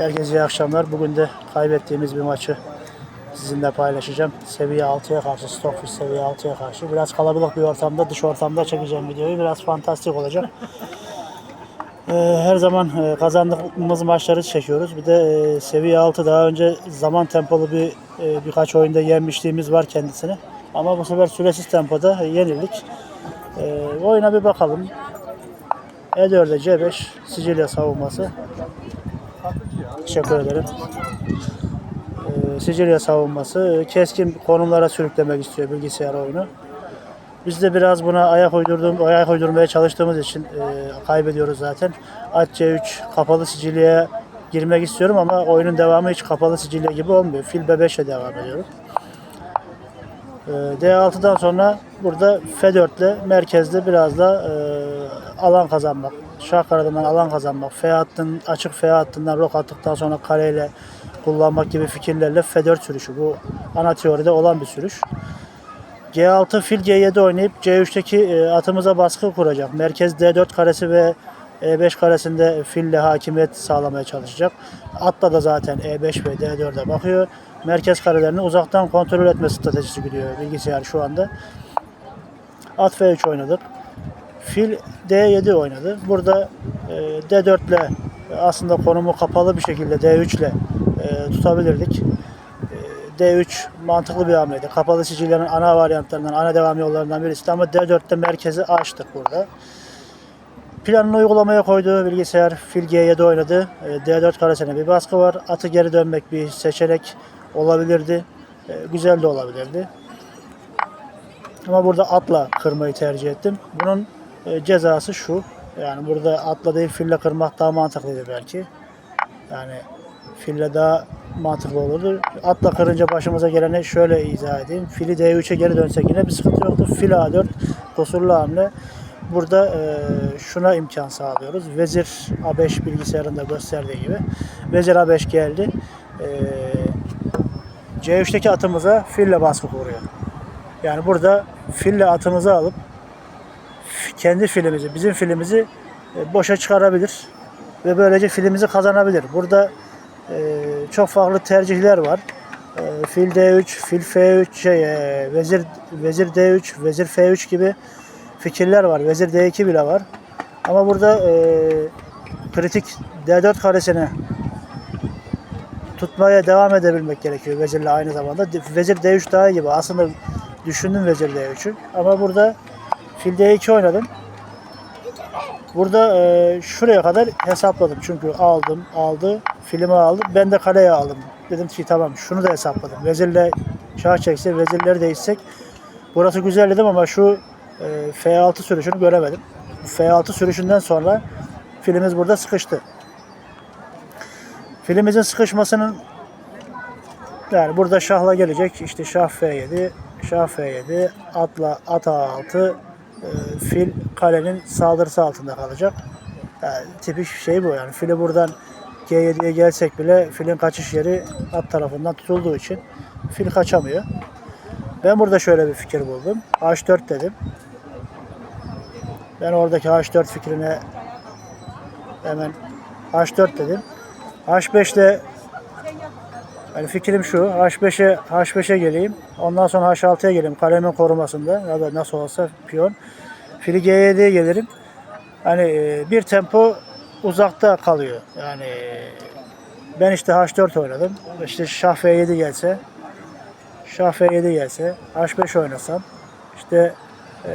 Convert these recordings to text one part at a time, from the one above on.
Herkese iyi akşamlar. Bugün de kaybettiğimiz bir maçı sizinle paylaşacağım. Seviye 6'ya karşı, Stockfish seviye 6'ya karşı. Biraz kalabalık bir ortamda, dış ortamda çekeceğim videoyu. Biraz fantastik olacak. Ee, her zaman e, kazandığımız maçları çekiyoruz. Bir de e, seviye 6 daha önce zaman tempolu bir e, birkaç oyunda yenmişliğimiz var kendisini. Ama bu sefer süresiz tempoda yenildik. E, oyuna bir bakalım. E4'e C5 Sicilya savunması. Teşekkür ederim. Ee, Sicilya savunması keskin konumlara sürüklemek istiyor bilgisayar oyunu. Biz de biraz buna ayak uydurduğum, ayak uydurmaya çalıştığımız için e, kaybediyoruz zaten. At C3 kapalı Sicilya'ya girmek istiyorum ama oyunun devamı hiç kapalı Sicilya gibi olmuyor. Fil B5'e devam ediyorum. E, D6'dan sonra burada F4 ile merkezde biraz da e, alan kazanmak. Şah karadan alan kazanmak. F hattın, açık F hattından rok attıktan sonra kareyle kullanmak gibi fikirlerle F4 sürüşü. Bu ana teoride olan bir sürüş. G6 fil G7 oynayıp C3'teki e, atımıza baskı kuracak. Merkez D4 karesi ve E5 karesinde fille hakimiyet sağlamaya çalışacak. Atla da zaten E5 ve D4'e bakıyor. Merkez karelerini uzaktan kontrol etme stratejisi gidiyor bilgisayar şu anda. At F3 oynadık. Fil D7 oynadı. Burada e, D4 ile aslında konumu kapalı bir şekilde D3 ile e, tutabilirdik. E, D3 mantıklı bir hamleydi. Kapalı Sicilya'nın ana varyantlarından, ana devam yollarından birisi ama D4'te merkezi açtık burada. Planını uygulamaya koydu bilgisayar. Fil G7 oynadı. E, D4 karesine bir baskı var. Atı geri dönmek bir seçenek olabilirdi. E, güzel de olabilirdi. Ama burada atla kırmayı tercih ettim. Bunun e, cezası şu. Yani burada atla değil fille kırmak daha mantıklıydı belki. Yani fille daha mantıklı olurdu. Atla kırınca başımıza geleni şöyle izah edeyim. Fili D3'e geri dönsek yine bir sıkıntı yoktu. Fil A4 kusurlu hamle. Burada e, şuna imkan sağlıyoruz. Vezir A5 bilgisayarında gösterdiği gibi. Vezir A5 geldi. E, C3'teki atımıza fille baskı kuruyor. Yani burada fille atımızı alıp kendi filimizi, bizim filimizi e, boşa çıkarabilir ve böylece filimizi kazanabilir. Burada e, çok farklı tercihler var. E, fil D3, fil F3, şey, vezir vezir D3, vezir F3 gibi fikirler var. Vezir D2 bile var. Ama burada kritik D4 karesini tutmaya devam edebilmek gerekiyor vezirle aynı zamanda. Vezir D3 daha iyi gibi. Aslında düşündüm vezir D3'ü. Ama burada fil D2 oynadım. Burada e, şuraya kadar hesapladım. Çünkü aldım, aldı, filmi aldım. Ben de kaleye aldım. Dedim ki tamam şunu da hesapladım. Vezirle şah çekse, vezirleri değişsek burası güzel dedim ama şu e, F6 sürüşünü göremedim. Bu F6 sürüşünden sonra filimiz burada sıkıştı. Filimizin sıkışmasının yani burada şahla gelecek. İşte şah F7, şah F7, atla at A6, e, fil kalenin saldırısı altında kalacak. Yani tipik şey bu yani. Fili buradan G7'ye gelsek bile filin kaçış yeri at tarafından tutulduğu için fil kaçamıyor. Ben burada şöyle bir fikir buldum. H4 dedim. Ben oradaki H4 fikrine hemen H4 dedim. H5'te yani fikrim şu. H5'e H5'e geleyim. Ondan sonra H6'ya geleyim. Kalemin korumasında. Ya da nasıl olsa piyon. Fili G7'ye gelirim. Hani bir tempo uzakta kalıyor. Yani e, ben işte H4 oynadım. İşte Şah F7 gelse Şah F7 gelse H5 oynasam işte e,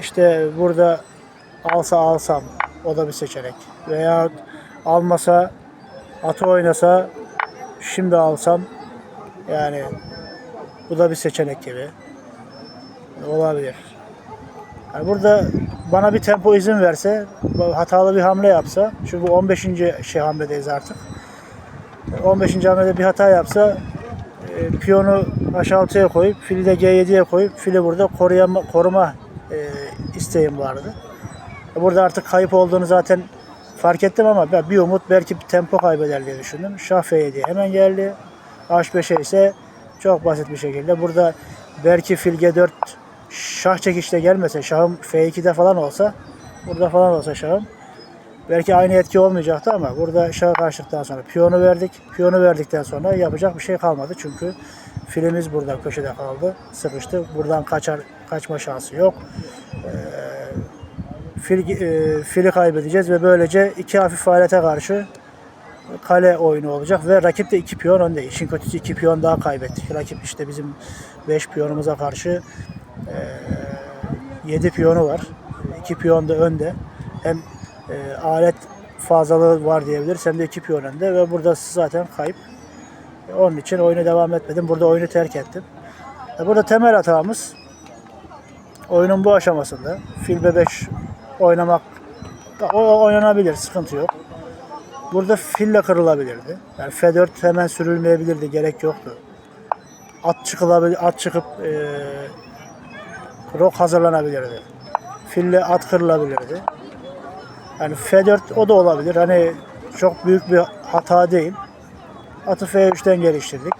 işte burada alsa alsam o da bir seçenek. Veya almasa atı oynasa şimdi alsam yani bu da bir seçenek gibi olabilir. Yani burada bana bir tempo izin verse, hatalı bir hamle yapsa, çünkü bu 15. şey hamledeyiz artık. 15. hamlede bir hata yapsa, e, piyonu H6'ya koyup, fili de G7'ye koyup, fili burada koruyama, koruma e, isteğim vardı. Burada artık kayıp olduğunu zaten fark ettim ama ben bir umut belki bir tempo kaybeder diye düşündüm. Şah F7'ye hemen geldi. H5'e ise çok basit bir şekilde. Burada belki fil G4 şah çekişte gelmese, şahım F2'de falan olsa, burada falan olsa şahım Belki aynı etki olmayacaktı ama burada şaha karşılıktan sonra piyonu verdik. Piyonu verdikten sonra yapacak bir şey kalmadı. Çünkü filimiz burada köşede kaldı. Sıkıştı. Buradan kaçar kaçma şansı yok. Ee, fil, e, fili kaybedeceğiz ve böylece iki hafif faaliyete karşı kale oyunu olacak ve rakip de iki piyon önde. İşin kötüsü iki piyon daha kaybettik. Rakip işte bizim beş piyonumuza karşı e, 7 piyonu var. 2 piyon da önde. Hem e, alet fazlalığı var diyebiliriz hem de 2 piyon önde ve burada zaten kayıp. E, Onun için oyuna devam etmedim. Burada oyunu terk ettim. E, burada temel hatamız oyunun bu aşamasında fil bebeş oynamak o oynanabilir, sıkıntı yok. Burada fille kırılabilirdi. Yani F4 hemen sürülmeyebilirdi, gerek yoktu. At çıkılabilir, at çıkıp e, rok hazırlanabilirdi. Fille at kırılabilirdi. Yani F4 o da olabilir. Hani çok büyük bir hata değil. Atı F3'ten geliştirdik.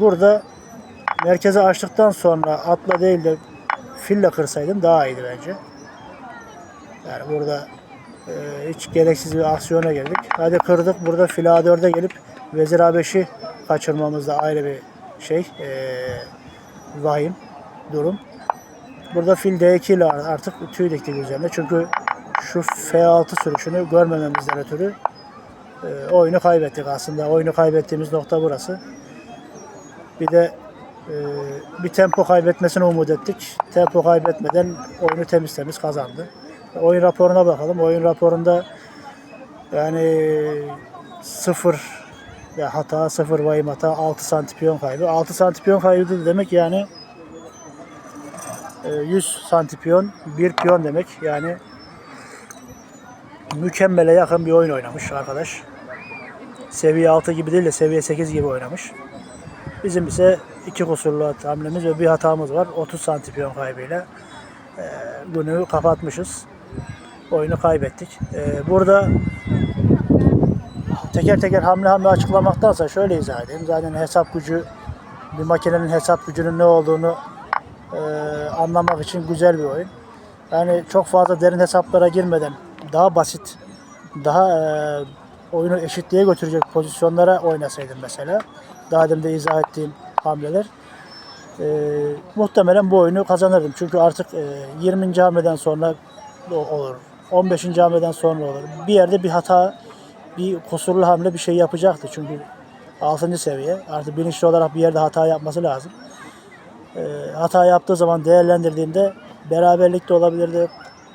Burada merkeze açtıktan sonra atla değil de fille kırsaydım daha iyiydi bence. Yani burada e, hiç gereksiz bir aksiyona girdik. Hadi kırdık. Burada fil A4'e gelip Vezir A5'i kaçırmamız da ayrı bir şey. E, vahim durum. Burada fil D2 ile artık tüy diktik üzerine. Çünkü şu F6 sürüşünü görmememizden ötürü e, oyunu kaybettik aslında. Oyunu kaybettiğimiz nokta burası. Bir de e, bir tempo kaybetmesini umut ettik. Tempo kaybetmeden oyunu temiz temiz kazandı. Oyun raporuna bakalım. Oyun raporunda yani sıfır ya hata, sıfır vahim hata, 6 santipiyon kaybı. 6 santipiyon kaybı demek yani e, 100 santipiyon, 1 piyon demek. Yani mükemmele yakın bir oyun oynamış arkadaş. Seviye 6 gibi değil de seviye 8 gibi oynamış. Bizim ise iki kusurlu hamlemiz ve bir hatamız var. 30 santipiyon kaybıyla e, günü kapatmışız. Oyunu kaybettik. E, burada teker teker hamle hamle açıklamaktansa şöyle izah edeyim. Zaten hesap gücü bir makinenin hesap gücünün ne olduğunu e, anlamak için güzel bir oyun. Yani çok fazla derin hesaplara girmeden daha basit, daha e, oyunu eşitliğe götürecek pozisyonlara oynasaydım mesela. Daha demin de izah ettiğim hamleler. E, muhtemelen bu oyunu kazanırdım. Çünkü artık e, 20. hamleden sonra olur. 15. hamleden sonra olur. Bir yerde bir hata, bir kusurlu hamle bir şey yapacaktı. Çünkü 6. seviye. Artık bilinçli olarak bir yerde hata yapması lazım. E, hata yaptığı zaman değerlendirdiğimde beraberlik de olabilirdi,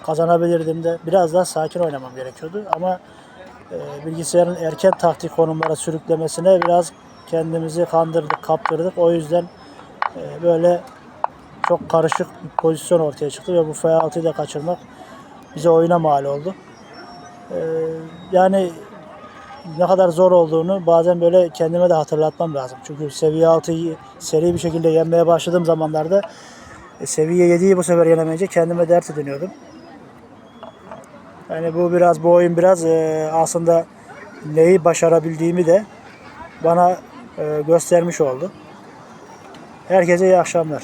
kazanabilirdim de. Biraz daha sakin oynamam gerekiyordu. Ama e, bilgisayarın erken taktik konumlara sürüklemesine biraz kendimizi kandırdık, kaptırdık. O yüzden e, böyle çok karışık bir pozisyon ortaya çıktı ve bu F6'yı da kaçırmak bize oyuna mal oldu. E, yani ne kadar zor olduğunu bazen böyle kendime de hatırlatmam lazım. Çünkü seviye 6'yı seri bir şekilde yenmeye başladığım zamanlarda e, seviye 7'yi bu sefer yenemeyince kendime dert ediniyordum. Yani bu biraz bu oyun biraz e, aslında neyi başarabildiğimi de bana e, göstermiş oldu. Herkese iyi akşamlar.